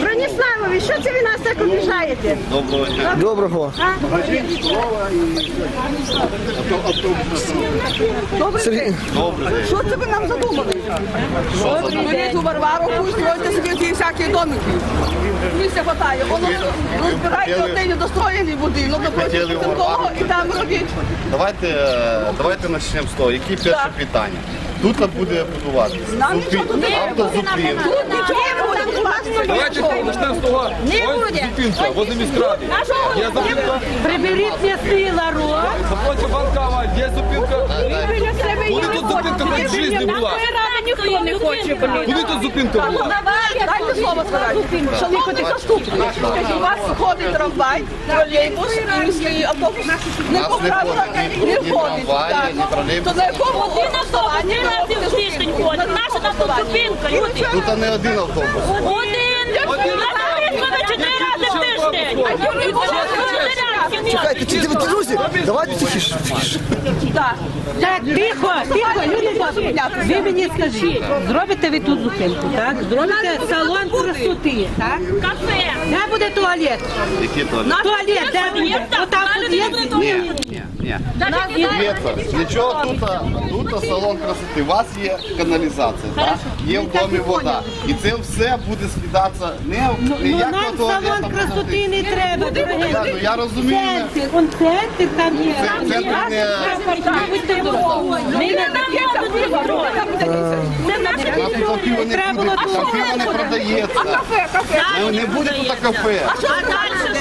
Броніславові, що це ви нас так обіжаєте? Доброго дня. Доброго. Сергій, Добрий день. Що це ви нам задумали? Беріть у Варвару, строїте собі ті всякі домики. Місця хватає. Воно розбирайте один недостроєний будинок, хотіли напроти того і там робіть. Давайте, е, давайте почнемо з того. Які перші питання? Тут буде будуватися. Нам нічого тут не Автозупинка. Тут нічого не буде. Давайте почнемо з того. Ось зупинка, возле міськради. Є зупинка, Приберіть сила, ларок. напроти банкова, є зупинка. Куди тут зупинка хоч в житті була? Ніхто не хоче, блін. Куди тут зупинка була? Дайте слово сказати. Шановний заступник, скажіть, у вас ходить трамвай, тролейбус і автобус. Не Нас по не правилах ходить не. То на якому Один автобус три рази в тиждень ходить. Наша там тут зупинка, люди. Тут не один автобус. Один. На Запорізькому чотири рази в тиждень. чекайте, ті- ті- друзі, давайте тихіше. тихіше. Так. Так, тихо, тихо, люди добрі. Ви мені скажіть, зробите ви тут зупинку, так? Зробите салон красоти, так? Кафе. Де буде туалет? Туалет, де буде? Отам тут є? Ні. Дивіться, нічого тут, тут салон красоти. У вас є каналізація, так? є в домі вода. І це все буде скидатися не в Ну ніякого нам туалету. салон красоти не треба, Я, дорогенькі. ну, я розумію. Центр, он центр там є. Це- це не-. Ми не тут там пиво не продається. Кафе, кафе. Ну, Не буде тут кафе. А що? Це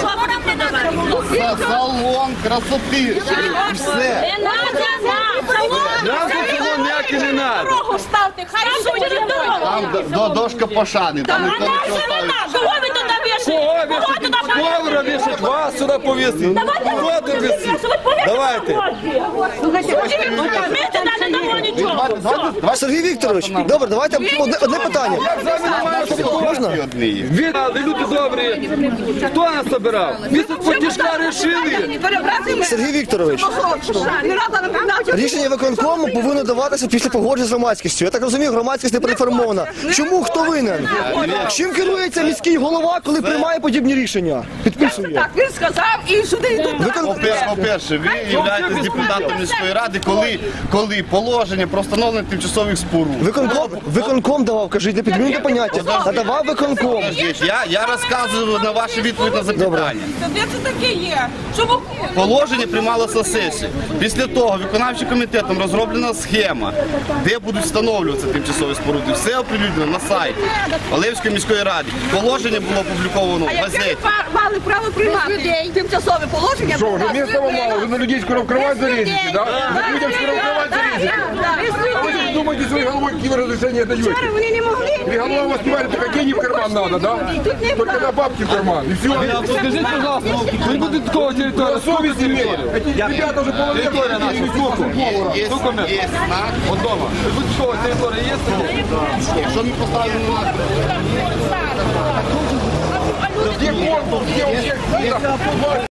салон красоти. І все. Не надо нам. Нам цього ніякі не треба. Дорогу ставте, хай судять дорогу. Там до- до дошка пошани, там А ніхто не? Кого ви туди Кого вішаєте? Кого вішать? Вішать, вас сюди повісить. Давайте. Повісимо Давайте. на дорозі. Слухайте, Ми туди не дамо нічого. давайте- давайте- давайте Сергій Вікторович, добре, давайте одне, одне питання. Можна? одні. Люди добрі. Хто нас собирав? Ми тут потішка рішили. Сергій Вікторович, рішення виконкому повинно даватися після погодження з громадськістю. Я так розумію, громадськість не проінформована. Чому хто винен? Чим керується міський голова, коли приймає подібні рішення? Підписує. Так, він сказав і сюди йдуть. По-перше, по-перше, ви являєтесь депутатом міської ради, коли, коли положення про встановлення тимчасових споруд. Виконком, виконком давав, кажіть, не підмінюйте поняття. А давав виконком. Я, я розказую на вашу відповідь на запитання. Де це таке є? Щоб Положення приймалося сесії. Після того виконавчим комітетом розроблена схема, де будуть встановлюватися тимчасові споруди. Все оприлюднено на сайті Олевської міської ради. Положення було опубліковано в газеті ви па- мали право приймати тимчасове положення? Что, уже места вам мало? Вы на людей скоро в кровать залезете, да? Вы людям скоро в кровать залезете. А вы же думаете своей головой, какие вы разрешения даете? Вони не могли. Или голова у вас кивает, только деньги в карман надо, да? Только на бабки в карман. И все. Скажіть, пожалуйста, ви будете такого територія? Совесть имеет. Эти ребята уже половину Територія наша, скільки? Є, Документ. є знак. От дома. Ви будете такого територія є? Якщо ми поставимо на Yes. Yes.